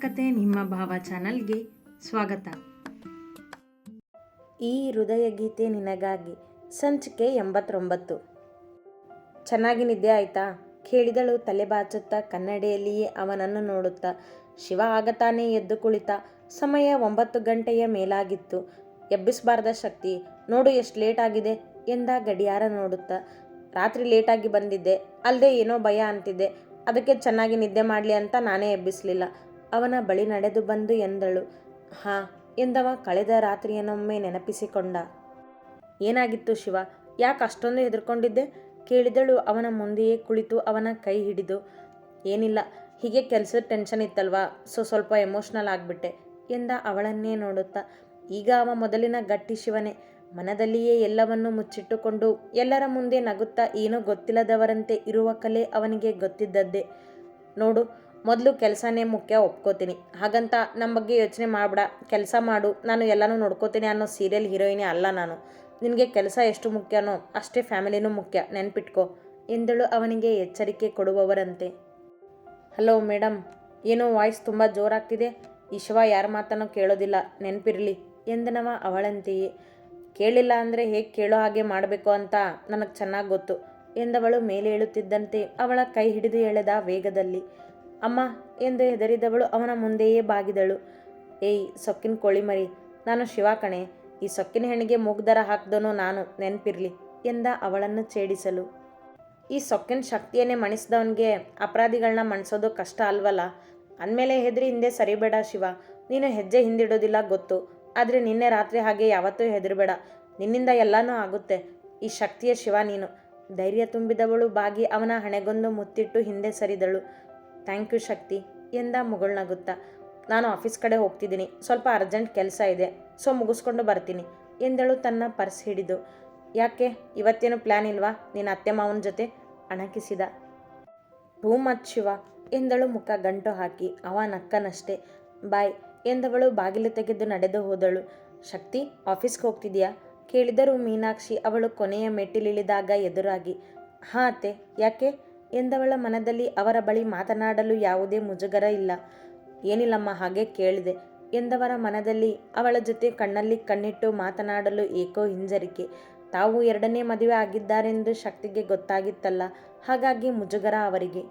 ಕತೆ ನಿಮ್ಮ ಭಾವ ಚಾನಲ್ಗೆ ಸ್ವಾಗತ. ಈ ಹೃದಯ ಗೀತೆ ನಿನಗಾಗಿ ಸಂಚಿಕೆ ಎಂಬತ್ತೊಂಬತ್ತು. ಚೆನ್ನಾಗಿ ನಿದ್ದೆ ಆಯ್ತಾ? ಕೇಳಿದಳು ತಲೆ ಬಾಚುತ್ತಾ ಕನ್ನಡಿಯಲ್ಲಿಯೇ ಅವನನ್ನು ನೋಡುತ್ತಾ. ಶಿವ ಆಗತಾನೆ ಎದ್ದು ಕುಳಿತ. ಸಮಯ ಒಂಬತ್ತು ಗಂಟೆಯ ಮೇಲಾಗಿತ್ತು. ಎಬ್ಬಿಸಬಾರ್ದ ಶಕ್ತಿ. ನೋಡು ಎಷ್ಟು ಲೇಟ್ ಆಗಿದೆ ಎಂದ ಗಡಿಯಾರ ನೋಡುತ್ತಾ. ರಾತ್ರಿ ಲೇಟಾಗಿ ಬಂದಿದ್ದೆ. ಅಲ್ಲದೆ ಏನೋ ಭಯ ಅಂತಿದ್ದೆ ಅದಕ್ಕೆ ಚೆನ್ನಾಗಿ ನಿದ್ದೆ ಮಾಡಲಿ ಅಂತ ನಾನೇ ಎಬ್ಬಿಸಲಿಲ್ಲ. ಅವನ ಬಳಿ ನಡೆದು ಬಂದು ಎಂದಳು. ಹಾ, ಎಂದವ? ಕಳೆದ ರಾತ್ರಿಯನ್ನೊಮ್ಮೆ ನೆನಪಿಸಿಕೊಂಡ. ಏನಾಗಿತ್ತು ಶಿವ? ಯಾಕೆ ಅಷ್ಟೊಂದು ಹೆದರ್ಕೊಂಡಿದ್ದೆ? ಕೇಳಿದಳು. ಅವನ ಮುಂದೆಯೇ ಕುಳಿತು ಅವನ ಕೈ ಹಿಡಿದು, ಏನಿಲ್ಲ, ಹೀಗೆ ಕೆಲಸದ ಟೆನ್ಷನ್ ಇತ್ತಲ್ವಾ? ಸೊ ಸ್ವಲ್ಪ ಎಮೋಷ್ನಲ್ ಆಗಿಬಿಟ್ಟೆ ಎಂದ ಅವಳನ್ನೇ ನೋಡುತ್ತಾ. ಈಗ ಅವ ಮೊದಲಿನ ಗಟ್ಟಿ ಶಿವನೇ. ಮನದಲ್ಲಿಯೇ ಎಲ್ಲವನ್ನೂ ಮುಚ್ಚಿಟ್ಟುಕೊಂಡು ಎಲ್ಲರ ಮುಂದೆ ನಗುತ್ತಾ ಏನೂ ಗೊತ್ತಿಲ್ಲದವರಂತೆ ಇರುವ ಕಲೆ ಅವನಿಗೆ ಗೊತ್ತಿದ್ದದ್ದೇ. ನೋಡು ಮೊದಲು ಕೆಲಸನೇ ಮುಖ್ಯ ಒಪ್ಕೋತೀನಿ. ಹಾಗಂತ ನಮ್ಮ ಬಗ್ಗೆ ಯೋಚನೆ ಮಾಡಬೇಡ. ಕೆಲಸ ಮಾಡು. ನಾನು ಎಲ್ಲನೂ ನೋಡ್ಕೋತೀನಿ ಅನ್ನೋ ಸೀರಿಯಲ್ ಹೀರೋಯಿನೇ ಅಲ್ಲ ನಾನು. ನಿನಗೆ ಕೆಲಸ ಎಷ್ಟು ಮುಖ್ಯನೋ ಅಷ್ಟೇ ಫ್ಯಾಮಿಲಿನೂ ಮುಖ್ಯ. ನೆನ್ಪಿಟ್ಕೋ. ಎಂದಳು ಅವನಿಗೆ ಎಚ್ಚರಿಕೆ ಕೊಡುವವರಂತೆ. ಹಲೋ ಮೇಡಮ್ ಏನೋ ವಾಯ್ಸ್ ತುಂಬ ಜೋರಾಗ್ತಿದೆ. ಇಶ್ವ ಶಿವ ಯಾರ ಮಾತನ್ನು ಕೇಳೋದಿಲ್ಲ. ನೆನಪಿರಲಿ, ಎಂದನವ ಅವಳಂತೆಯೇ. ಕೇಳಿಲ್ಲ ಅಂದರೆ ಹೇಗೆ ಕೇಳೋ ಹಾಗೆ ಮಾಡಬೇಕು ಅಂತ ನನಗೆ ಚೆನ್ನಾಗಿ ಗೊತ್ತು, ಎಂದವಳು ಮೇಲೆ ಹೇಳುತ್ತಿದ್ದಂತೆ ಅವಳ ಕೈ ಹಿಡಿದು ಎಳೆದ ವೇಗದಲ್ಲಿ. ಅಮ್ಮ, ಎಂದು ಹೆದರಿದವಳು ಅವನ ಮುಂದೆಯೇ ಬಾಗಿದಳು. ಏಯ್, ಸೊಕ್ಕಿನ ಕೋಳಿ ಮರಿ, ನಾನು ಶಿವ ಕಣೆ. ಈ ಸೊಕ್ಕಿನ ಹೆಣ್ಣಿಗೆ ಮೂಗ್ದರ ಹಾಕ್ದನೋ ನಾನು, ನೆನಪಿರಲಿ, ಎಂದ ಅವಳನ್ನು ಛೇಡಿಸಲು. ಈ ಸೊಕ್ಕಿನ ಶಕ್ತಿಯನ್ನೇ ಮಣಿಸಿದವನಿಗೆ ಅಪರಾಧಿಗಳನ್ನ ಮಣಿಸೋದು ಕಷ್ಟ ಅಲ್ವಲ್ಲ? ಅಂದಮೇಲೆ ಹೆದರಿ ಹಿಂದೆ ಸರಿಬೇಡ ಶಿವ, ನೀನು ಹೆಜ್ಜೆ ಹಿಂದಿಡೋದಿಲ್ಲ ಗೊತ್ತು, ಆದರೆ ನಿನ್ನೆ ರಾತ್ರಿ ಹಾಗೆ ಯಾವತ್ತೂ ಹೆದರಬೇಡ, ನಿನ್ನಿಂದ ಎಲ್ಲನೂ ಆಗುತ್ತೆ, ಈ ಶಕ್ತಿಯ ಶಿವ ನೀನು. ಧೈರ್ಯ ತುಂಬಿದವಳು ಬಾಗಿ ಅವನ ಹಣೆಗೊಂದು ಮುತ್ತಿಟ್ಟು ಹಿಂದೆ ಸರಿದಳು. ಥ್ಯಾಂಕ್ ಯು ಶಕ್ತಿ ಎಂದ ಮುಗುಳ್ನಾಗುತ್ತಾ ನಾನು ಆಫೀಸ್ ಕಡೆ ಹೋಗ್ತಿದ್ದೀನಿ. ಸ್ವಲ್ಪ ಅರ್ಜೆಂಟ್ ಕೆಲಸ ಇದೆ. ಸೊ ಮುಗಿಸ್ಕೊಂಡು ಬರ್ತೀನಿ ಎಂದಳು ತನ್ನ ಪರ್ಸ್ ಹಿಡಿದು. ಯಾಕೆ? ಇವತ್ತೇನು ಪ್ಲ್ಯಾನ್ ಇಲ್ವಾ? ನಿನ್ನ ಅತ್ತೆ ಮಾವನ ಜೊತೆ ಅಣಕಿಸಿದ. ಟೂ ಮಚ್ ಶಿವ ಎಂದಳು ಮುಖ ಗಂಟು ಹಾಕಿ. ಅವ ನಕ್ಕನಷ್ಟೇ. ಬಾಯ್ ಎಂದವಳು ಬಾಗಿಲು ತೆಗೆದು ನಡೆದು ಹೋದಳು. ಶಕ್ತಿ, ಆಫೀಸ್ಗೆ ಹೋಗ್ತಿದ್ಯಾ? ಕೇಳಿದರು ಮೀನಾಕ್ಷಿ ಅವಳು ಕೊನೆಯ ಮೆಟ್ಟಿಲಿಳಿದಾಗ ಎದುರಾಗಿ, ಹಾಂ ಅತ್ತೆ, ಯಾಕೆ? ಎಂದವಳ ಮನದಲ್ಲಿ ಅವರ ಬಳಿ ಮಾತನಾಡಲು ಯಾವುದೇ ಮುಜುಗರ ಇಲ್ಲ. ಏನಿಲ್ಲಮ್ಮ, ಹಾಗೆ ಕೇಳಿದೆ. ಎಂದವರ ಮನದಲ್ಲಿ ಅವಳ ಜೊತೆ ಕಣ್ಣಲ್ಲಿ ಕಣ್ಣಿಟ್ಟು ಮಾತನಾಡಲು ಏಕೋ ಹಿಂಜರಿಕೆ. ತಾವು ಎರಡನೇ ಮದುವೆ ಆಗಿದ್ದಾರೆಂದು ಶಕ್ತಿಗೆ ಗೊತ್ತಾಗಿತ್ತಲ್ಲ, ಹಾಗಾಗಿ ಮುಜುಗರ ಅವರಿಗೆ.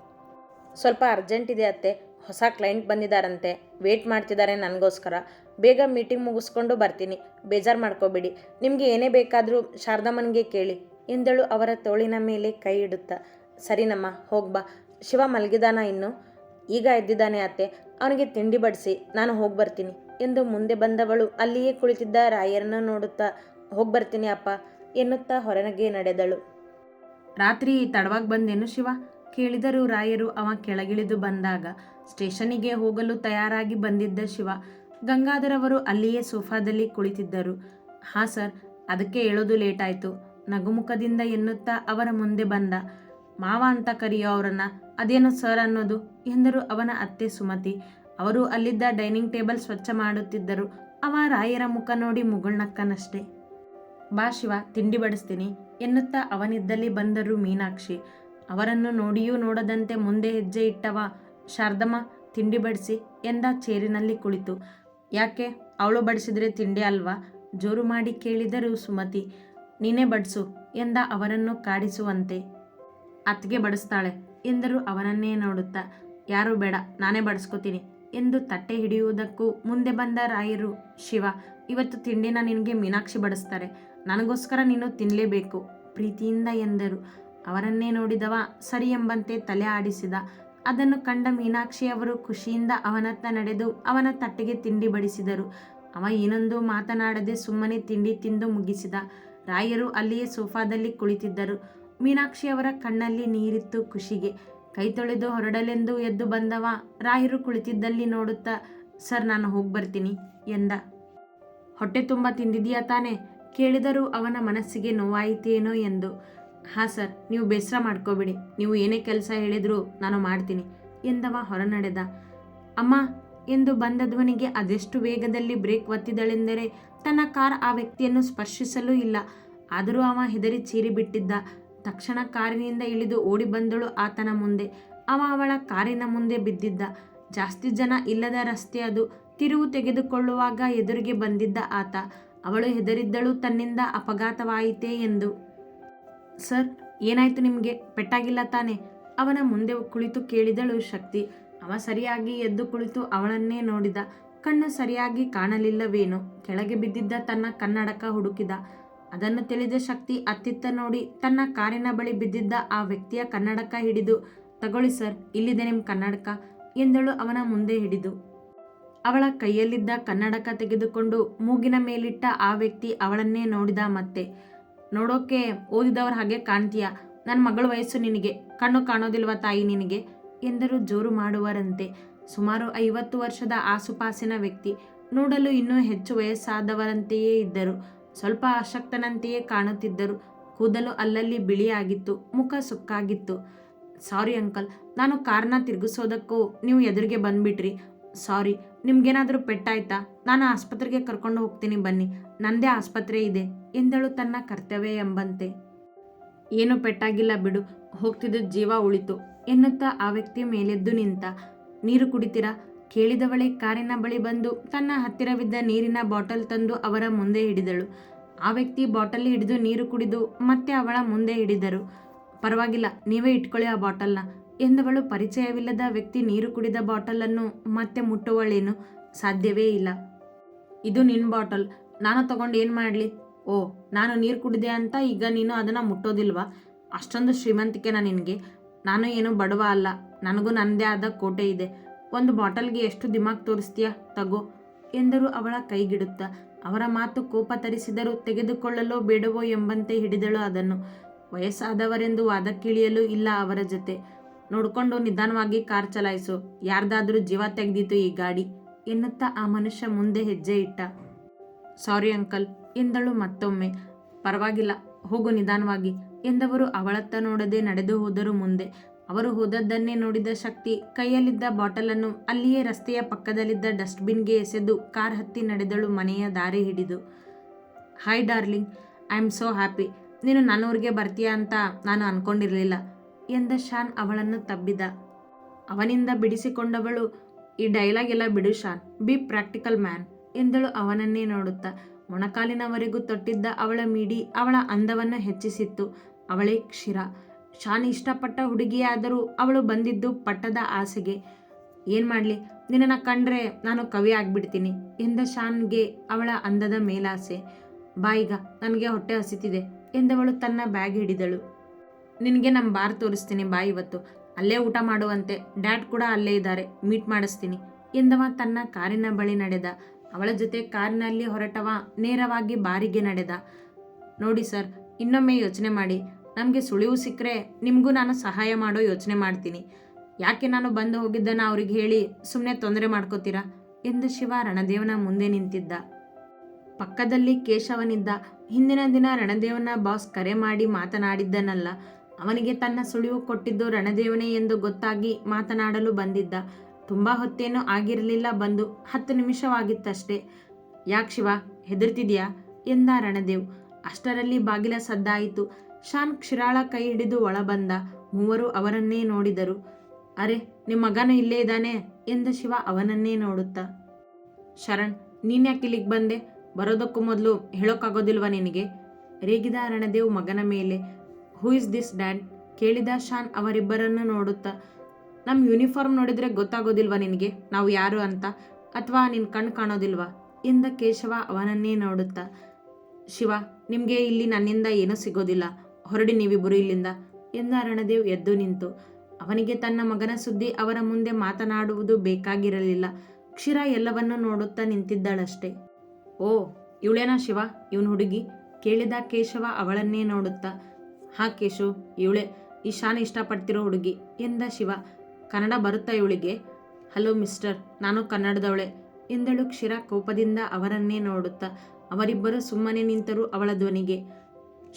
ಸ್ವಲ್ಪ ಅರ್ಜೆಂಟ್ ಇದೆ ಅತ್ತೆ, ಹೊಸ ಕ್ಲೈಂಟ್ ಬಂದಿದ್ದಾರಂತೆ ವೇಟ್ ಮಾಡ್ತಿದ್ದಾರೆ ನನಗೋಸ್ಕರ. ಬೇಗ ಮೀಟಿಂಗ್ ಮುಗಿಸ್ಕೊಂಡು ಬರ್ತೀನಿ. ಬೇಜಾರು ಮಾಡ್ಕೋಬೇಡಿ. ನಿಮಗೆ ಏನೇ ಬೇಕಾದರೂ ಶಾರದಮ್ಮನಿಗೆ ಕೇಳಿ ಎಂದಳು ಅವರ ತೋಳಿನ ಮೇಲೆ ಕೈ ಇಡುತ್ತಾ. ಸರಿನಮ್ಮ ಹೋಗ್ಬಾ ಶಿವ ಮಲಗಿದಾನ ಇನ್ನು? ಈಗ ಎದ್ದಿದ್ದಾನೆ ಅತ್ತೆ. ಅವನಿಗೆ ತಿಂಡಿ ಬಡಿಸಿ, ನಾನು ಹೋಗಿ ಬರ್ತೀನಿ. ಎಂದು ಮುಂದೆ ಬಂದವಳು ಅಲ್ಲಿಯೇ ಕುಳಿತಿದ್ದ ರಾಯರನ್ನು ನೋಡುತ್ತಾ, ಹೋಗಿ ಬರ್ತೀನಿ ಅಪ್ಪ, ಎನ್ನುತ್ತಾ ಹೊರನಗೆ ನಡೆದಳು. ರಾತ್ರಿ ತಡವಾಗಿ ಬಂದೇನು ಶಿವ? ಕೇಳಿದರು ರಾಯರು ಅವ ಕೆಳಗಿಳಿದು ಬಂದಾಗ, ಸ್ಟೇಷನಿಗೆ ಹೋಗಲು ತಯಾರಾಗಿ ಬಂದಿದ್ದ ಶಿವ, ಗಂಗಾಧರವರು ಅಲ್ಲಿಯೇ ಸೋಫಾದಲ್ಲಿ ಕುಳಿತಿದ್ದರು. ಹಾಂ ಸರ್, ಅದಕ್ಕೆ ಹೇಳೋದು ಲೇಟ್ ಆಯಿತು ನಗುಮುಖದಿಂದ ಎನ್ನುತ್ತಾ ಅವರ ಮುಂದೆ ಬಂದ ಮಾವ ಅಂತ ಕರೆಯೋ ಅವರನ್ನ ಅದೇನು ಸರ್ ಅನ್ನೋದು? ಎಂದರು ಅವನ ಅತ್ತೆ ಸುಮತಿ. ಅವರು ಅಲ್ಲಿದ್ದ ಡೈನಿಂಗ್ ಟೇಬಲ್ ಸ್ವಚ್ಛ ಮಾಡುತ್ತಿದ್ದರು. ಅವ ರಾಯರ ಮುಖ ನೋಡಿ ಮುಗುಳ್ನಕ್ಕನಷ್ಟೇ. ಬಾ ಶಿವ, ತಿಂಡಿ ಬಡಿಸ್ತೀನಿ ಎನ್ನುತ್ತಾ ಅವನಿದ್ದಲ್ಲಿ ಬಂದರು ಮೀನಾಕ್ಷಿ. ಅವರನ್ನು ನೋಡಿಯೂ ನೋಡದಂತೆ ಮುಂದೆ ಹೆಜ್ಜೆ ಇಟ್ಟವ, ಶಾರದಮ್ಮ ತಿಂಡಿ ಬಡಿಸಿ ಎಂದ ಚೇರಿನಲ್ಲಿ ಕುಳಿತು. ಯಾಕೆ, ಅವಳು ಬಡಿಸಿದ್ರೆ ತಿಂಡಿ ಅಲ್ವಾ? ಜೋರು ಮಾಡಿ ಕೇಳಿದರು ಸುಮತಿ. ನೀನೇ ಬಡಿಸು ಎಂದ ಅವರನ್ನು ಕಾಡಿಸುವಂತೆ. ಅತ್ತಿಗೆ ಬಡಿಸ್ತಾಳೆ. ಎಂದರು ಅವನನ್ನೇ ನೋಡುತ್ತಾ, ಯಾರೂ ಬೇಡ, ನಾನೇ ಬಡಿಸ್ಕೋತೀನಿ ಎಂದು ತಟ್ಟೆ ಹಿಡಿಯುವುದಕ್ಕೂ ಮುಂದೆ ಬಂದ ರಾಯರು, ಶಿವ, ಇವತ್ತು ತಿಂಡಿನ ನಿನಗೆ ಮೀನಾಕ್ಷಿ ಬಡಿಸ್ತಾರೆ. ನನಗೋಸ್ಕರ ನೀನು ತಿನ್ನಲೇಬೇಕು ಪ್ರೀತಿಯಿಂದ ಎಂದರು. ಅವರನ್ನೇ ನೋಡಿದವ ಸರಿ ಎಂಬಂತೆ ತಲೆ ಆಡಿಸಿದ. ಅದನ್ನು ಕಂಡ ಮೀನಾಕ್ಷಿ ಅವರು ಖುಷಿಯಿಂದ ಅವನತ್ತ ನಡೆದು ಅವನ ತಟ್ಟೆಗೆ ತಿಂಡಿ ಬಡಿಸಿದರು. ಅವ ಏನೊಂದು ಮಾತನಾಡದೆ ಸುಮ್ಮನೆ ತಿಂಡಿ ತಿಂದು ಮುಗಿಸಿದ. ರಾಯರು ಅಲ್ಲಿಯೇ ಸೋಫಾದಲ್ಲಿ ಕುಳಿತಿದ್ದರು. ಮೀನಾಕ್ಷಿ ಅವರ ಕಣ್ಣಲ್ಲಿ ನೀರಿತ್ತು ಖುಷಿಗೆ. ಕೈ ತೊಳೆದು ಹೊರಡಲೆಂದು ಎದ್ದು ಬಂದವ ರಾಯರು ಕುಳಿತಿದ್ದಲ್ಲಿ ನೋಡುತ್ತಾ, ಸರ್, ನಾನು ಹೋಗಿ ಬರ್ತೀನಿ ಎಂದ. ಹೊಟ್ಟೆ ತುಂಬ ತಿಂದಿದೆಯಾ ತಾನೆ ಕೇಳಿದರೂ ಅವನ ಮನಸ್ಸಿಗೆ ನೋವಾಯಿತೇನೋ ಎಂದು. ಹಾಂ, ಸರ್, ನೀವು ಬೇಸರ ಮಾಡ್ಕೋಬೇಡಿ. ನೀವು ಏನೇ ಕೆಲಸ ಹೇಳಿದರೂ ನಾನು ಮಾಡ್ತೀನಿ ಎಂದವ ಹೊರನಡೆದ. ಅಮ್ಮ ಎಂದು ಬಂದ ಧ್ವನಿಗೆ ಅದೆಷ್ಟು ವೇಗದಲ್ಲಿ ಬ್ರೇಕ್ ಒತ್ತಿದಳೆಂದರೆ, ತನ್ನ ಕಾರ್ ಆ ವ್ಯಕ್ತಿಯನ್ನು ಸ್ಪರ್ಶಿಸಲೂ ಇಲ್ಲ. ಆದರೂ ಅವ ಹೆದರಿ ಚೀರಿ ಬಿಟ್ಟಿದ್ದ ತಕ್ಷಣ ಕಾರಿನಿಂದ ಇಳಿದು ಓಡಿ ಬಂದಳು ಆತನ ಮುಂದೆ. ಅವ ಅವಳ ಕಾರಿನ ಮುಂದೆ ಬಿದ್ದಿದ್ದ. ಜಾಸ್ತಿ ಜನ ಇಲ್ಲದ ರಸ್ತೆ ಅದು. ತಿರುವು ತೆಗೆದುಕೊಳ್ಳುವಾಗ ಎದುರಿಗೆ ಬಂದಿದ್ದ ಆತ. ಅವಳು ಹೆದರಿದ್ದಳು ತನ್ನಿಂದ ಅಪಘಾತವಾಯಿತೇ ಎಂದು. ಸರ್, ಏನಾಯ್ತು ನಿಮಗೆ? ಪೆಟ್ಟಾಗಿಲ್ಲ ತಾನೆ? ಅವನ ಮುಂದೆ ಕುಳಿತು ಕೇಳಿದಳು ಶಕ್ತಿ. ಅವ ಸರಿಯಾಗಿ ಎದ್ದು ಕುಳಿತು ಅವಳನ್ನೇ ನೋಡಿದ. ಕಣ್ಣು ಸರಿಯಾಗಿ ಕಾಣಲಿಲ್ಲವೇನು. ಕೆಳಗೆ ಬಿದ್ದಿದ್ದ ತನ್ನ ಕನ್ನಡಕ ಹುಡುಕಿದ. ಅದನ್ನು ತಿಳಿದ ಶಕ್ತಿ ಅತ್ತಿತ್ತ ನೋಡಿ ತನ್ನ ಕಾರಿನ ಬಳಿ ಬಿದ್ದಿದ್ದ ಆ ವ್ಯಕ್ತಿಯ ಕನ್ನಡಕ ಹಿಡಿದು, ತಗೊಳ್ಳಿ ಸರ್, ಇಲ್ಲಿದೆ ನಿಮ್ಮ ಕನ್ನಡಕ, ಎಂದಳು ಅವನ ಮುಂದೆ ಹಿಡಿದು. ಅವಳ ಕೈಯಲ್ಲಿದ್ದ ಕನ್ನಡಕ ತೆಗೆದುಕೊಂಡು ಮೂಗಿನ ಮೇಲಿಟ್ಟ ಆ ವ್ಯಕ್ತಿ ಅವಳನ್ನೇ ನೋಡಿದ ಮತ್ತೆ, ನೋಡೋಕೆ ಓದಿದವರ ಹಾಗೆ ಕಾಣ್ತೀಯ ನನ್ನ ಮಗಳ ವಯಸ್ಸು ನಿನಗೆ, ಕಣ್ಣು ಕಾಣೋದಿಲ್ವ ತಾಯಿ ನಿನಗೆ? ಎಂದರು ಜೋರು ಮಾಡುವರಂತೆ. ಸುಮಾರು ಐವತ್ತು ವರ್ಷದ ಆಸುಪಾಸಿನ ವ್ಯಕ್ತಿ ನೋಡಲು ಇನ್ನೂ ಹೆಚ್ಚು ವಯಸ್ಸಾದವರಂತೆಯೇ ಇದ್ದರು. ಸ್ವಲ್ಪ ಅಶಕ್ತನಂತೆಯೇ ಕಾಣುತ್ತಿದ್ದರು. ಕೂದಲು ಅಲ್ಲಲ್ಲಿ ಬಿಳಿಯಾಗಿತ್ತು, ಮುಖ ಸುಕ್ಕಾಗಿತ್ತು. ಸಾರಿ ಅಂಕಲ್, ನಾನು ಕಾರ್ನ ತಿರುಗಿಸೋದಕ್ಕೂ ನೀವು ಎದುರಿಗೆ ಬಂದ್ಬಿಟ್ರಿ. ಸಾರಿ, ನಿಮ್ಗೇನಾದರೂ ಪೆಟ್ಟಾಯ್ತಾ? ನಾನು ಆಸ್ಪತ್ರೆಗೆ ಕರ್ಕೊಂಡು ಹೋಗ್ತೀನಿ ಬನ್ನಿ. ನಂದೇ ಆಸ್ಪತ್ರೆ ಇದೆ, ಎಂದಳು ತನ್ನ ಕರ್ತವ್ಯ ಎಂಬಂತೆ. ಏನು ಪೆಟ್ಟಾಗಿಲ್ಲ ಬಿಡು ಹೋಗ್ತಿದ್ದು ಜೀವ ಉಳಿತು, ಎನ್ನುತ್ತಾ ಆ ವ್ಯಕ್ತಿ ಮೇಲೆದ್ದು ನಿಂತ. ನೀರು ಕುಡಿತೀರಾ? ಕೇಳಿದವಳೆ ಕಾರಿನ ಬಳಿ ಬಂದು ತನ್ನ ಹತ್ತಿರವಿದ್ದ ನೀರಿನ ಬಾಟಲ್ ತಂದು ಅವರ ಮುಂದೆ ಹಿಡಿದಳು. ಆ ವ್ಯಕ್ತಿ ಬಾಟಲ್ ಹಿಡಿದು ನೀರು ಕುಡಿದು ಮತ್ತೆ ಅವಳ ಮುಂದೆ ಹಿಡಿದರು. ಪರವಾಗಿಲ್ಲ, ನೀವೇ ಇಟ್ಕೊಳ್ಳಿ ಆ ಬಾಟಲ್ನ ಎಂದವಳು ಪರಿಚಯವಿಲ್ಲದ ವ್ಯಕ್ತಿ ನೀರು ಕುಡಿದ ಬಾಟಲನ್ನು ಮತ್ತೆ ಮುಟ್ಟುವಳೇನು? ಸಾಧ್ಯವೇ ಇಲ್ಲ. ಇದು ನಿನ್ನ ಬಾಟಲ್, ನಾನು ತಗೊಂಡು ಏನು ಮಾಡಲಿ? ಓ, ನಾನು ನೀರು ಕುಡಿದೆ ಅಂತ ಈಗ ನೀನು ಅದನ್ನು ಮುಟ್ಟೋದಿಲ್ವಾ? ಅಷ್ಟೊಂದು ಶ್ರೀಮಂತಿಕೆನ ನಿನಗೆ? ನಾನು ಏನು ಬಡವ ಅಲ್ಲ, ನನಗೂ ನನ್ನದೇ ಆದ ಕೋಟೆ ಇದೆ. ಒಂದು ಬಾಟಲ್ಗೆ ಎಷ್ಟು ದಿಮಾಗ್ ತೋರಿಸ್ತೀಯಾ? ತಗೋ, ಎಂದರು ಅವಳ ಕೈಗಿಡುತ್ತ. ಅವರ ಮಾತು ಕೋಪ ತರಿಸಿದರೂ ತೆಗೆದುಕೊಳ್ಳಲೋ ಬೇಡವೋ ಎಂಬಂತೆ ಹಿಡಿದಳು ಅದನ್ನು. ವಯಸ್ಸಾದವರೆಂದು ವಾದಕ್ಕಿಳಿಯಲು ಇಲ್ಲ ಅವರ ಜೊತೆ. ನೋಡಿಕೊಂಡು ನಿಧಾನವಾಗಿ ಕಾರ್ ಚಲಾಯಿಸು. ಯಾರ್ದಾದರೂ ಜೀವ ತೆಗೆದಿತು ಈ ಗಾಡಿ, ಎನ್ನುತ್ತಾ ಆ ಮನುಷ್ಯ ಮುಂದೆ ಹೆಜ್ಜೆ ಇಟ್ಟ. ಸಾರಿ ಅಂಕಲ್, ಎಂದಳು ಮತ್ತೊಮ್ಮೆ. ಪರವಾಗಿಲ್ಲ, ಹೋಗು ನಿಧಾನವಾಗಿ, ಎಂದವರು ಅವಳತ್ತ ನೋಡದೆ ನಡೆದು ಹೋದರು ಮುಂದೆ. ಅವರು ಹೋದದ್ದನ್ನೇ ನೋಡಿದ ಶಕ್ತಿ ಕೈಯಲ್ಲಿದ್ದ ಬಾಟಲನ್ನು ಅಲ್ಲಿಯೇ ರಸ್ತೆಯ ಪಕ್ಕದಲ್ಲಿದ್ದ ಡಸ್ಟ್ಬಿನ್ಗೆ ಎಸೆದು ಕಾರ್ ಹತ್ತಿ ನಡೆದಳು ಮನೆಯ ದಾರಿ ಹಿಡಿದು. Hi darling, I am so happy. ನೀನು ನನ್ನೂರಿಗೆ ಬರ್ತೀಯಾ ಅಂತ ನಾನು ಅನ್ಕೊಂಡಿರಲಿಲ್ಲ, ಎಂದ ಶಾನ್ ಅವಳನ್ನು ತಬ್ಬಿದ. ಅವನಿಂದ ಬಿಡಿಸಿಕೊಂಡವಳು, ಈ ಡೈಲಾಗ್ ಎಲ್ಲ ಬಿಡು ಶಾನ್, ಬಿ ಪ್ರಾಕ್ಟಿಕಲ್ ಮ್ಯಾನ್, ಎಂದಳು ಅವನನ್ನೇ ನೋಡುತ್ತಾ. ಮೊಣಕಾಲಿನವರೆಗೂ ತೊಟ್ಟಿದ್ದ ಅವಳ ಮೀಡಿ ಅವಳ ಅಂದವನ್ನು ಹೆಚ್ಚಿಸಿತ್ತು. ಅವಳೇ ಕ್ಷಿರ. ಶಾನ್ ಇಷ್ಟಪಟ್ಟ ಹುಡುಗಿಯಾದರೂ ಅವಳು ಬಂದಿದ್ದು ಪಟ್ಟದ ಆಸೆಗೆ. ಏನು ಮಾಡಲಿ? ನಿನ್ನನ್ನು ಕಂಡ್ರೆ ನಾನು ಕವಿ ಆಗಿಬಿಡ್ತೀನಿ ಎಂದ ಶಾನ್ಗೆ ಅವಳ ಅಂದದ ಮೇಲಾಸೆ. ಬಾಯಿಗ ನನಗೆ ಹೊಟ್ಟೆ ಹಸಿತಿದೆ ಎಂದವಳು ತನ್ನ ಬ್ಯಾಗ್ ಹಿಡಿದಳು. ನಿನಗೆ ನಮ್ಮ ಬಾರ್ ತೋರಿಸ್ತೀನಿ ಬಾ ಇವತ್ತು. ಅಲ್ಲೇ ಊಟ ಮಾಡುವಂತೆ. ಡ್ಯಾಡ್ ಕೂಡ ಅಲ್ಲೇ ಇದ್ದಾರೆ. ಮೀಟ್ ಮಾಡಿಸ್ತೀನಿ ಎಂದವ ತನ್ನ ಕಾರಿನ ಬಳಿ ನಡೆದ. ಅವಳ ಜೊತೆ ಕಾರಿನಲ್ಲಿ ಹೊರಟವ ನೇರವಾಗಿ ಬಾರಿಗೆ ನಡೆದ. ನೋಡಿ ಸರ್, ಇನ್ನೊಮ್ಮೆ ಯೋಚನೆ ಮಾಡಿ. ನಮಗೆ ಸುಳಿವು ಸಿಕ್ಕರೆ ನಿಮಗೂ ನಾನು ಸಹಾಯ ಮಾಡೋ ಯೋಚನೆ ಮಾಡ್ತೀನಿ. ಯಾಕೆ ನಾನು ಬಂದು ಹೋಗಿದ್ದನ್ನು ಅವ್ರಿಗೆ ಹೇಳಿ ಸುಮ್ಮನೆ ತೊಂದರೆ ಮಾಡ್ಕೋತೀರಾ? ಎಂದು ಶಿವ ರಣದೇವನ ಮುಂದೆ ನಿಂತಿದ್ದ. ಪಕ್ಕದಲ್ಲಿ ಕೇಶವನಿದ್ದ. ಹಿಂದಿನ ದಿನ ರಣದೇವನ ಬಾಸ್ ಕರೆ ಮಾಡಿ ಮಾತನಾಡಿದ್ದನಲ್ಲ. ಅವನಿಗೆ ತನ್ನ ಸುಳಿವು ಕೊಟ್ಟಿದ್ದು ರಣದೇವನೇ ಎಂದು ಗೊತ್ತಾಗಿ ಮಾತನಾಡಲು ಬಂದಿದ್ದ. ತುಂಬ ಹೊತ್ತೇನೂ ಆಗಿರಲಿಲ್ಲ ಬಂದು ಹತ್ತು ನಿಮಿಷವಾಗಿತ್ತಷ್ಟೇ. ಯಾಕೆ ಶಿವ, ಹೆದರ್ತಿದ್ಯಾ? ಎಂದ ರಣದೇವ್. ಅಷ್ಟರಲ್ಲಿ ಬಾಗಿಲ ಸದ್ದಾಯಿತು. ಶಾನ್ ಕ್ಷಿರಾಳ ಕೈ ಹಿಡಿದು ಒಳ ಬಂದ ಮೂವರು ಅವರನ್ನೇ ನೋಡಿದರು. ಅರೆ ನಿಮ್ಮ ಮಗನ ಇಲ್ಲೇ ಇದ್ದಾನೆ? ಎಂದ ಶಿವ ಅವನನ್ನೇ ನೋಡುತ್ತಾ. ಶರಣ್ ನೀನ್ಯಾಕೆ ಇಲ್ಲಿಗೆ ಬಂದೆ? ಬರೋದಕ್ಕೂ ಮೊದಲು ಹೇಳೋಕ್ಕಾಗೋದಿಲ್ವಾ ನಿನಗೆ? ರೇಗಿದ ಅರಣದೇವ್ ಮಗನ ಮೇಲೆ ಹೂ ಇಸ್ ದಿಸ್ ಡ್ಯಾಡ್ ಕೇಳಿದ ಶಾನ್ ಅವರಿಬ್ಬರನ್ನು ನೋಡುತ್ತಾ. ನಮ್ಮ ಯೂನಿಫಾರ್ಮ್ ನೋಡಿದ್ರೆ ಗೊತ್ತಾಗೋದಿಲ್ವಾ ನಿನಗೆ? ನಾವು ಯಾರು ಅಂತ? ಅಥವಾ ನಿನ್ನ ಕಣ್ಣು ಕಾಣೋದಿಲ್ವಾ? ಎಂದ ಕೇಶವ ಅವನನ್ನೇ ನೋಡುತ್ತಾ. ಶಿವ, ನಿಮಗೆ ಇಲ್ಲಿ ನನ್ನಿಂದ ಏನೂ ಸಿಗೋದಿಲ್ಲ. ಹೊರಡಿ ನೀವಿಬ್ಬರು ಇಲ್ಲಿಂದ. ಎಂದ ರಣದೇವ್ ಎದ್ದು ನಿಂತು. ಅವನಿಗೆ ತನ್ನ ಮಗನ ಸುದ್ದಿ ಅವರ ಮುಂದೆ ಮಾತನಾಡುವುದು ಬೇಕಾಗಿರಲಿಲ್ಲ. ಕ್ಷೀರ ಎಲ್ಲವನ್ನೂ ನೋಡುತ್ತಾ ನಿಂತಿದ್ದಳಷ್ಟೇ. ಓ, ಇವಳೇನಾ ಶಿವ? ಇವನು ಹುಡುಗಿ? ಕೇಳಿದ ಕೇಶವ ಅವಳನ್ನೇ ನೋಡುತ್ತಾ. ಹಾ ಕೇಶು, ಇವಳೆ. ಈ ಶಾನ್ ಇಷ್ಟಪಡ್ತಿರೋ ಹುಡುಗಿ. ಎಂದ ಶಿವ. ಕನ್ನಡ ಬರುತ್ತಾ ಇವಳಿಗೆ? ಹಲೋ ಮಿಸ್ಟರ್, ನಾನು ಕನ್ನಡದವಳೆ. ಎಂದಳು ಕ್ಷೀರ ಕೋಪದಿಂದ ಅವರನ್ನೇ ನೋಡುತ್ತಾ. ಅವರಿಬ್ಬರು ಸುಮ್ಮನೆ ನಿಂತರು ಅವಳ ಧ್ವನಿಗೆ.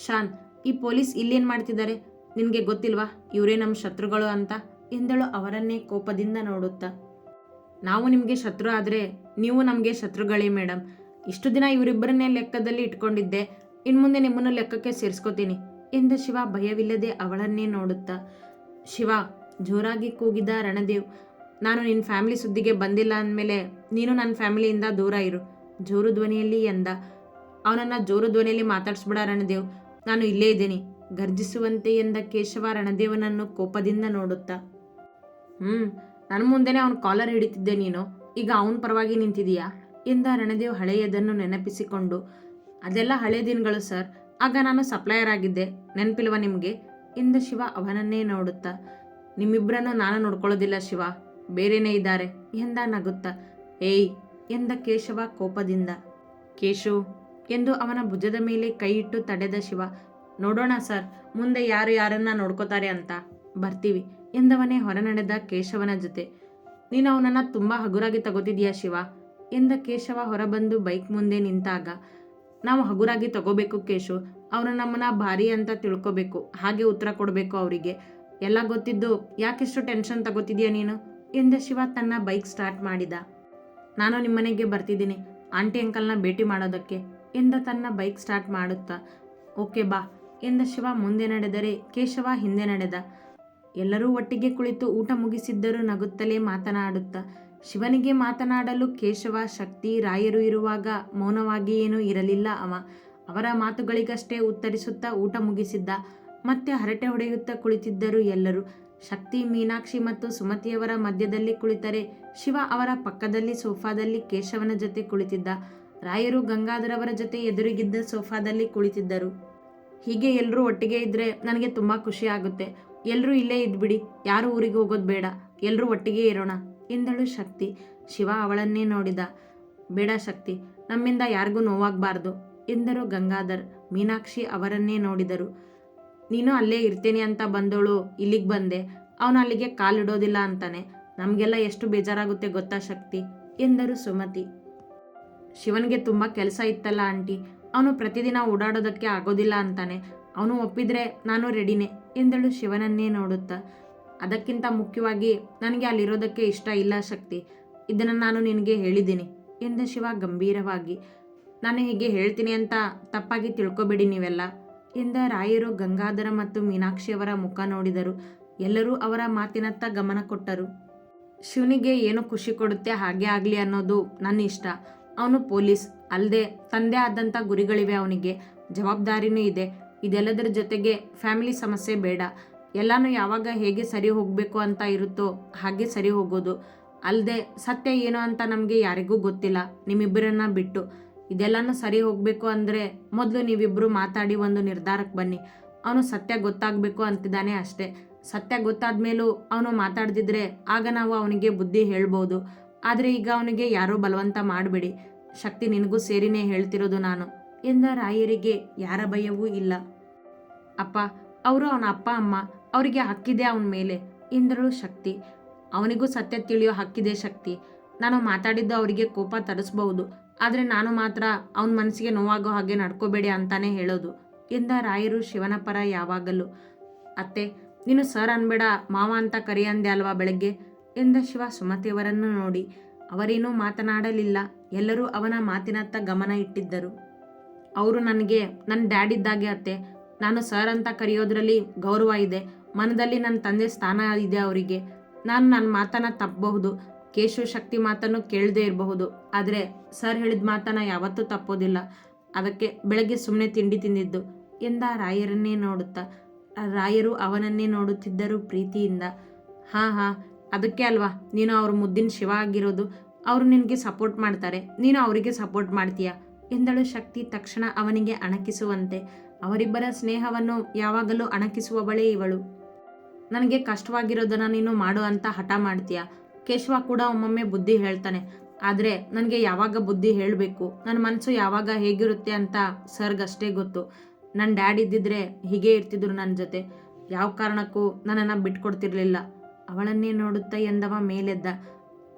ಶಾನ್ ಈ ಪೊಲೀಸ್ ಇಲ್ಲೇನು ಮಾಡ್ತಿದ್ದಾರೆ? ನಿನಗೆ ಗೊತ್ತಿಲ್ವಾ? ಇವರೇ ನಮ್ಮ ಶತ್ರುಗಳು ಅಂತ? ಎಂದಳು ಅವರನ್ನೇ ಕೋಪದಿಂದ ನೋಡುತ್ತಾ. ನಾವು ನಿಮಗೆ ಶತ್ರು ಆದರೆ ನೀವು ನಮಗೆ ಶತ್ರುಗಳೇ ಮೇಡಮ್ ಇಷ್ಟು ದಿನ ಇವರಿಬ್ಬರನ್ನೇ ಲೆಕ್ಕದಲ್ಲಿ ಇಟ್ಕೊಂಡಿದ್ದೆ. ಇನ್ನು ಮುಂದೆ ನಿಮ್ಮನ್ನು ಲೆಕ್ಕಕ್ಕೆ ಸೇರಿಸ್ಕೋತೀನಿ ಎಂದ ಶಿವ ಭಯವಿಲ್ಲದೆ ಅವಳನ್ನೇ ನೋಡುತ್ತಾ. ಶಿವ, ಜೋರಾಗಿ ಕೂಗಿದ ರಣದೇವ್, ನಾನು ನಿನ್ನ ಫ್ಯಾಮಿಲಿ ಸುದ್ದಿಗೆ ಬಂದಿಲ್ಲ ಅಂದಮೇಲೆ ನೀನು ನನ್ನ ಫ್ಯಾಮಿಲಿಯಿಂದ ದೂರ ಇರು. ಜೋರು ಧ್ವನಿಯಲ್ಲಿ ಎಂದ. ಅವನನ್ನು ಜೋರು ಧ್ವನಿಯಲ್ಲಿ ಮಾತಾಡಿಸ್ಬಿಡ ರಣದೇವ್. ನಾನು ಇಲ್ಲೇ ಇದ್ದೀನಿ. ಗರ್ಜಿಸುವಂತೆ ಎಂದ ಕೇಶವ ರಣದೇವನನ್ನು ಕೋಪದಿಂದ ನೋಡುತ್ತಾ. ಹ್ಞೂ ನನ್ನ ಮುಂದೆನೇ ಅವನು ಕಾಲರ್ ಹಿಡಿತಿದ್ದೆ ನೀನು. ಈಗ ಅವನ ಪರವಾಗಿ ನಿಂತಿದೀಯಾ? ಎಂದ ರಣದೇವ್ ಹಳೆಯದನ್ನು ನೆನಪಿಸಿಕೊಂಡು. ಅದೆಲ್ಲ ಹಳೆ ದಿನಗಳು, ಸರ್. ಆಗ ನಾನು ಸಪ್ಲೈಯರ್ ಆಗಿದ್ದೆ. ನೆನಪಿಲ್ವ ನಿಮಗೆ? ಎಂದ ಶಿವ ಅವನನ್ನೇ ನೋಡುತ್ತಾ. ನಿಮ್ಮಿಬ್ಬರನ್ನು ನಾನು ನೋಡ್ಕೊಳ್ಳೋದಿಲ್ಲ ಶಿವ. ಬೇರೆನೇ ಇದ್ದಾರೆ. ಎಂದ ನಗುತ್ತಾ. ಏಯ್, ಎಂದ ಕೇಶವ ಕೋಪದಿಂದ. ಕೇಶು ಎಂದು ಅವನ ಭುಜದ ಮೇಲೆ ಕೈಯಿಟ್ಟು ತಡೆದ ಶಿವ, ನೋಡೋಣ ಸರ್, ಮುಂದೆ ಯಾರು ಯಾರನ್ನ ನೋಡ್ಕೋತಾರೆ ಅಂತ ಬರ್ತೀವಿ, ಎಂದವನೇ ಹೊರನಡೆದ ಕೇಶವನ ಜೊತೆ. ನೀನು ಅವನನ್ನು ತುಂಬ ಹಗುರಾಗಿ ತಗೋತಿದೀಯಾ ಶಿವ? ಎಂದ ಕೇಶವ ಹೊರಬಂದು ಬೈಕ್ ಮುಂದೆ ನಿಂತಾಗ, ನಾವು ಹಗುರಾಗಿ ತಗೋಬೇಕು ಕೇಶು, ಅವನು ನಮ್ಮನ್ನ ಭಾರಿ ಅಂತ ತಿಳ್ಕೋಬೇಕು, ಹಾಗೆ ಉತ್ತರ ಕೊಡಬೇಕು ಅವರಿಗೆ. ಎಲ್ಲ ಗೊತ್ತಿದ್ದು ಯಾಕೆಷ್ಟು ಟೆನ್ಷನ್ ತಗೋತಿದ್ಯಾ ನೀನು? ಎಂದ ಶಿವ ತನ್ನ ಬೈಕ್ ಸ್ಟಾರ್ಟ್ ಮಾಡಿದ. ನಾನು ನಿಮ್ಮನೆಗೆ ಬರ್ತಿದ್ದೀನಿ, ಆಂಟಿ ಅಂಕಲ್ನ ಭೇಟಿ ಮಾಡೋದಕ್ಕೆ. ಎಂದ ತನ್ನ ಬೈಕ್ ಸ್ಟಾರ್ಟ್ ಮಾಡುತ್ತಾ, ಓಕೆ ಬಾ, ಎಂದ ಶಿವ ಮುಂದೆ ನಡೆದರೆ, ಕೇಶವ ಹಿಂದೆ ನಡೆದ. ಎಲ್ಲರೂ ಒಟ್ಟಿಗೆ ಕುಳಿತು ಊಟ ಮುಗಿಸಿದ್ದರೂ, ನಗುತ್ತಲೇ ಮಾತನಾಡುತ್ತಾ. ಶಿವನಿಗೆ ಮಾತನಾಡಲು ಕೇಶವ, ಶಕ್ತಿ, ರಾಯರು ಇರುವಾಗ ಮೌನವಾಗಿ ಏನೂ ಇರಲಿಲ್ಲ ಅವ. ಅವರ ಮಾತುಗಳಿಗಷ್ಟೇ ಉತ್ತರಿಸುತ್ತಾ ಊಟ ಮುಗಿಸಿದ್ದ. ಮತ್ತೆ ಹರಟೆ ಹೊಡೆಯುತ್ತಾ ಕುಳಿತಿದ್ದರು ಎಲ್ಲರೂ. ಶಕ್ತಿ, ಮೀನಾಕ್ಷಿ ಮತ್ತು ಸುಮತಿಯವರ ಮಧ್ಯದಲ್ಲಿ ಕುಳಿತರೆ, ಶಿವ ಅವರ ಪಕ್ಕದಲ್ಲಿ ಸೋಫಾದಲ್ಲಿ ಕೇಶವನ ಜೊತೆ ಕುಳಿತಿದ್ದ. ರಾಯರು ಗಂಗಾಧರವರ ಜೊತೆ ಎದುರಿಗಿದ್ದ ಸೋಫಾದಲ್ಲಿ ಕುಳಿತಿದ್ದರು. ಹೀಗೆ ಎಲ್ಲರೂ ಒಟ್ಟಿಗೆ ಇದ್ದರೆ ನನಗೆ ತುಂಬ ಖುಷಿ ಆಗುತ್ತೆ. ಎಲ್ಲರೂ ಇಲ್ಲೇ ಇದ್ಬಿಡಿ, ಯಾರು ಊರಿಗೆ ಹೋಗೋದು ಬೇಡ. ಎಲ್ಲರೂ ಒಟ್ಟಿಗೆ ಇರೋಣ, ಎಂದಳು ಶಕ್ತಿ. ಶಿವ ಅವಳನ್ನೇ ನೋಡಿದ. ಬೇಡ ಶಕ್ತಿ, ನಮ್ಮಿಂದ ಯಾರಿಗೂ ನೋವಾಗಬಾರ್ದು, ಎಂದರು ಗಂಗಾಧರ್. ಮೀನಾಕ್ಷಿ ಅವರನ್ನೇ ನೋಡಿದರು. ನೀನು ಅಲ್ಲೇ ಇರ್ತೇನೆ ಅಂತ ಬಂದವಳು ಇಲ್ಲಿಗೆ ಬಂದೆ. ಅವನು ಅಲ್ಲಿಗೆ ಕಾಲಿಡೋದಿಲ್ಲ ಅಂತಾನೆ. ನಮಗೆಲ್ಲ ಎಷ್ಟು ಬೇಜಾರಾಗುತ್ತೆ ಗೊತ್ತಾ ಶಕ್ತಿ, ಎಂದರು ಸುಮತಿ. ಶಿವನಿಗೆ ತುಂಬ ಕೆಲಸ ಇತ್ತಲ್ಲ ಆಂಟಿ. ಅವನು ಪ್ರತಿದಿನ ಓಡಾಡೋದಕ್ಕೆ ಆಗೋದಿಲ್ಲ ಅಂತಾನೆ. ಅವನು ಒಪ್ಪಿದ್ರೆ ನಾನು ರೆಡಿನೇ ಎಂದಳು ಶಿವನನ್ನೇ ನೋಡುತ್ತಾ. ಅದಕ್ಕಿಂತ ಮುಖ್ಯವಾಗಿ ನನಗೆ ಅಲ್ಲಿರೋದಕ್ಕೆ ಇಷ್ಟ ಇಲ್ಲ ಶಕ್ತಿ. ಇದನ್ನು ನಾನು ನಿನಗೆ ಹೇಳಿದ್ದೀನಿ ಎಂದ ಶಿವ ಗಂಭೀರವಾಗಿ. ನಾನು ಹೀಗೆ ಹೇಳ್ತೀನಿ ಅಂತ ತಪ್ಪಾಗಿ ತಿಳ್ಕೊಬೇಡಿ ನೀವೆಲ್ಲ ಎಂದ ರಾಯರು ಗಂಗಾಧರ ಮತ್ತು ಮೀನಾಕ್ಷಿಯವರ ಮುಖ ನೋಡಿದರು. ಎಲ್ಲರೂ ಅವರ ಮಾತಿನತ್ತ ಗಮನ ಕೊಟ್ಟರು. ಶಿವನಿಗೆ ಏನು ಖುಷಿ ಕೊಡುತ್ತೆ ಹಾಗೆ ಆಗಲಿ ಅನ್ನೋದು ನನ್ನ ಇಷ್ಟ. ಅವನು ಪೊಲೀಸ್. ಅಲ್ಲದೆ ತಂದೆ ಆದಂಥ ಗುರಿಗಳಿವೆ ಅವನಿಗೆ. ಜವಾಬ್ದಾರಿನೂ ಇದೆ. ಇದೆಲ್ಲದರ ಜೊತೆಗೆ ಫ್ಯಾಮಿಲಿ ಸಮಸ್ಯೆ ಬೇಡ. ಎಲ್ಲನೂ ಯಾವಾಗ ಹೇಗೆ ಸರಿ ಹೋಗಬೇಕು ಅಂತ ಇರುತ್ತೋ ಹಾಗೆ ಸರಿ ಹೋಗೋದು. ಅಲ್ಲದೆ ಸತ್ಯ ಏನು ಅಂತ ನಮಗೆ ಯಾರಿಗೂ ಗೊತ್ತಿಲ್ಲ. ನಿಮ್ಮಿಬ್ಬರನ್ನ ಬಿಟ್ಟು. ಇದೆಲ್ಲನೂ ಸರಿ ಹೋಗಬೇಕು ಅಂದರೆ ಮೊದಲು ನೀವಿಬ್ಬರು ಮಾತಾಡಿ ಒಂದು ನಿರ್ಧಾರಕ್ಕೆ ಬನ್ನಿ. ಅವನು ಸತ್ಯ ಗೊತ್ತಾಗಬೇಕು ಅಂತಿದ್ದಾನೆ ಅಷ್ಟೇ. ಸತ್ಯ ಗೊತ್ತಾದ ಮೇಲೂ ಅವನು ಮಾತಾಡ್ದಿದ್ರೆ ಆಗ ನಾವು ಅವನಿಗೆ ಬುದ್ಧಿ ಹೇಳ್ಬೋದು. ಆದರೆ ಈಗ ಅವನಿಗೆ ಯಾರೋ ಬಲವಂತ ಮಾಡಬೇಡಿ. ಶಕ್ತಿ ನಿನಗೂ ಸೇರಿನೇ ಹೇಳ್ತಿರೋದು ನಾನು. ಎಂದ ರಾಯರಿಗೆ ಯಾರ ಭಯವೂ ಇಲ್ಲ. ಅಪ್ಪ, ಅವರು ಅವನ ಅಪ್ಪ, ಅಮ್ಮ, ಅವರಿಗೆ ಹಕ್ಕಿದೆ ಅವನ ಮೇಲೆ. ಎಂದಳು ಶಕ್ತಿ. ಅವನಿಗೂ ಸತ್ಯ ತಿಳಿಯೋ ಹಕ್ಕಿದೆ ಶಕ್ತಿ. ನಾನು ಮಾತಾಡಿದ್ದು ಅವರಿಗೆ ಕೋಪ ತರಿಸ್ಬಹುದು. ಆದರೆ ನಾನು ಮಾತ್ರ ಅವನ ಮನಸ್ಸಿಗೆ ನೋವಾಗೋ ಹಾಗೆ ನಡ್ಕೋಬೇಡಿ ಅಂತಾನೆ ಹೇಳೋದು. ಎಂದ ರಾಯರು ಶಿವನ ಪರ ಯಾವಾಗಲೂ. ಅತ್ತೆ, ನೀನು ಸರ್ ಅನ್ಬೇಡ, ಮಾವ ಅಂತ ಕರಿ ಅಂದೆ ಅಲ್ವಾ ಬೆಳಗ್ಗೆ? ಎಂದ ಶಿವ ಸುಮತಿಯವರನ್ನು ನೋಡಿ, ಅವರೇನೂ ಮಾತನಾಡಲಿಲ್ಲ. ಎಲ್ಲರೂ ಅವನ ಮಾತಿನತ್ತ ಗಮನ ಇಟ್ಟಿದ್ದರು. ಅವರು ನನಗೆ ನನ್ನ ಡ್ಯಾಡ್ ಇದ್ದಾಗೆ ಅತ್ತೆ, ನಾನು ಸರ್ ಅಂತ ಕರೆಯೋದ್ರಲ್ಲಿ ಗೌರವ ಇದೆ. ಮನದಲ್ಲಿ ನನ್ನ ತಂದೆ ಸ್ಥಾನ ಇದೆ ಅವರಿಗೆ. ನಾನು ನನ್ನ ಮಾತನ್ನ ತಪ್ಪಬಹುದು. ಕೇಶವ ಶಕ್ತಿ ಮಾತನ್ನು ಕೇಳದೇ ಇರಬಹುದು. ಆದರೆ ಸರ್ ಹೇಳಿದ ಮಾತನ್ನ ಯಾವತ್ತೂ ತಪ್ಪೋದಿಲ್ಲ. ಅದಕ್ಕೆ ಬೆಳಗ್ಗೆ ಸುಮ್ಮನೆ ತಿಂಡಿ ತಿಂದಿದ್ದು ಎಂದ ರಾಯರನ್ನೇ ನೋಡುತ್ತಾ. ರಾಯರು ಅವನನ್ನೇ ನೋಡುತ್ತಿದ್ದರು ಪ್ರೀತಿಯಿಂದ. ಹಾಂ ಹಾಂ ಅದಕ್ಕೆ ಅಲ್ವಾ? ನೀನು ಅವ್ರ ಮುದ್ದಿನ ಶಿವ ಆಗಿರೋದು. ಅವರು ನಿನಗೆ ಸಪೋರ್ಟ್ ಮಾಡ್ತಾರೆ. ನೀನು ಅವರಿಗೆ ಸಪೋರ್ಟ್ ಮಾಡ್ತೀಯ? ಎಂದಳು ಶಕ್ತಿ ತಕ್ಷಣ ಅವನಿಗೆ ಅಣಕಿಸುವಂತೆ. ಅವರಿಬ್ಬರ ಸ್ನೇಹವನ್ನು ಯಾವಾಗಲೂ ಅಣಕಿಸುವವಳೇ ಇವಳು. ನನಗೆ ಕಷ್ಟವಾಗಿರೋದನ್ನು ನೀನು ಮಾಡು ಅಂತ ಹಠ ಮಾಡ್ತೀಯ? ಕೇಶವ ಕೂಡ ಒಮ್ಮೊಮ್ಮೆ ಬುದ್ಧಿ ಹೇಳ್ತಾನೆ. ಆದರೆ ನನಗೆ ಯಾವಾಗ ಬುದ್ಧಿ ಹೇಳಬೇಕು? ನನ್ನ ಮನಸ್ಸು ಯಾವಾಗ ಹೇಗಿರುತ್ತೆ ಅಂತ ಸರ್ಗಷ್ಟೇ ಗೊತ್ತು. ನನ್ನ ಡ್ಯಾಡ್ ಇದ್ದಿದ್ರೆ ಹೀಗೆ ಇರ್ತಿದ್ರು ನನ್ನ ಜೊತೆ. ಯಾವ ಕಾರಣಕ್ಕೂ ನನ್ನನ್ನು ಬಿಟ್ಕೊಡ್ತಿರ್ಲಿಲ್ಲ. ಅವಳನ್ನೇ ನೋಡುತ್ತಾ ಎಂದವ ಮೇಲೆದ್ದ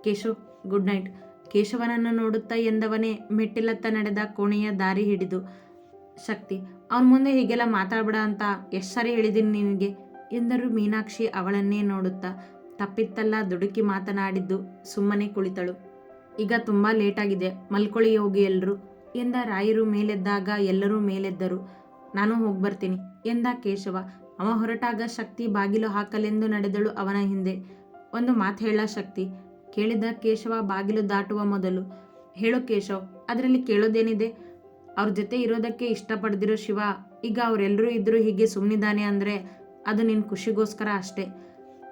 ಕೇಶು ಗುಡ್ ನೈಟ್. ಕೇಶವನನ್ನು ನೋಡುತ್ತಾ ಎಂದವನೇ ಮೆಟ್ಟಿಲತ್ತ ನಡೆದ ಕೋಣೆಯ ದಾರಿ ಹಿಡಿದು, ಶಕ್ತಿ, ಅವನ ಮುಂದೆ ಹೀಗೆಲ್ಲ ಮಾತಾಡ್ಬೇಡ ಅಂತ ಎಷ್ಟು ಸಾರಿ ಹೇಳಿದ್ದೀನಿ ನಿನಗೆ? ಎಂದರು ಮೀನಾಕ್ಷಿ ಅವಳನ್ನೇ ನೋಡುತ್ತಾ. ತಪ್ಪಿತ್ತಲ್ಲ ದುಡುಕಿ ಮಾತನಾಡಿದ್ದು, ಸುಮ್ಮನೆ ಕುಳಿತಳು. ಈಗ ತುಂಬ ಲೇಟಾಗಿದೆ, ಮಲ್ಕೊಳ್ಳಿ ಹೋಗಿ ಎಲ್ಲರೂ ಎಂದ ರಾಯರು ಮೇಲೆದ್ದಾಗ ಎಲ್ಲರೂ ಮೇಲೆದ್ದರು. ನಾನು ಹೋಗ್ಬರ್ತೀನಿ, ಎಂದ ಕೇಶವ. ಅವ ಹೊರಟಾಗ ಶಕ್ತಿ ಬಾಗಿಲು ಹಾಕಲೆಂದು ನಡೆದಳು ಅವನ ಹಿಂದೆ. ಒಂದು ಮಾತು ಹೇಳ ಶಕ್ತಿ, ಕೇಳಿದ ಕೇಶವ ಬಾಗಿಲು ದಾಟುವ ಮೊದಲು, ಹೇಳು ಕೇಶವ್, ಅದರಲ್ಲಿ ಕೇಳೋದೇನಿದೆ? ಅವ್ರ ಜೊತೆ ಇರೋದಕ್ಕೆ ಇಷ್ಟಪಡ್ದಿರೋ ಶಿವ, ಈಗ ಅವರೆಲ್ಲರೂ ಇದ್ದರೂ ಹೀಗೆ ಸುಮ್ಮನಿದ್ದಾನೆ ಅಂದರೆ ಅದು ನಿನ್ನ ಖುಷಿಗೋಸ್ಕರ ಅಷ್ಟೇ.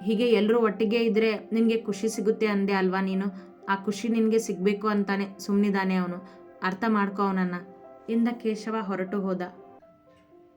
ಹೀಗೆ ಎಲ್ಲರೂ ಒಟ್ಟಿಗೆ ಇದ್ದರೆ ನಿನಗೆ ಖುಷಿ ಸಿಗುತ್ತೆ ಅಂದೆ ಅಲ್ವಾ ನೀನು? ಆ ಖುಷಿ ನಿನಗೆ ಸಿಗಬೇಕು ಅಂತಾನೆ ಸುಮ್ಮನಿದ್ದಾನೆ ಅವನು. ಅರ್ಥ ಮಾಡ್ಕೋ ಅವನನ್ನು. ಇಂದ ಕೇಶವ ಹೊರಟು ಹೋದ.